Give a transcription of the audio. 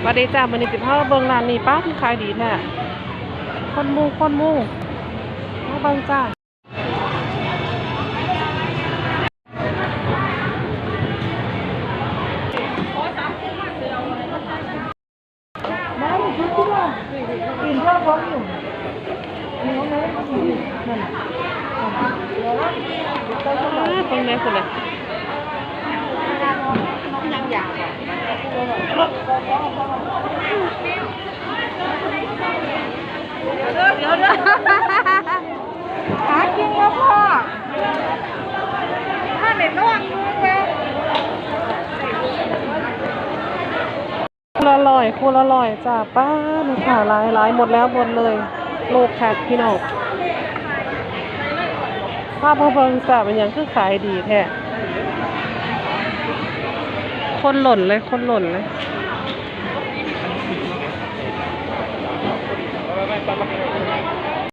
สวัสดีจ้าวันนี้สิพ่อเบิ่งร้านนี้ป้าที่ขายดีแท้คนมูคนมูมาเบิ่งจ้าอ่าตรงไหนคนเลย หากินแล้วพ่อถ้าเด็ดนอนมือแกคู่ละลอยคู่ละลอยจ้าป้ามีข่าวหลายหลายหมดแล้วหมดเลย โลกแขกพี่น้องภาพเบิ่งจ้าเป็นอย่างคือขายดีแท้ คนหล่นเลย คนหล่นเลย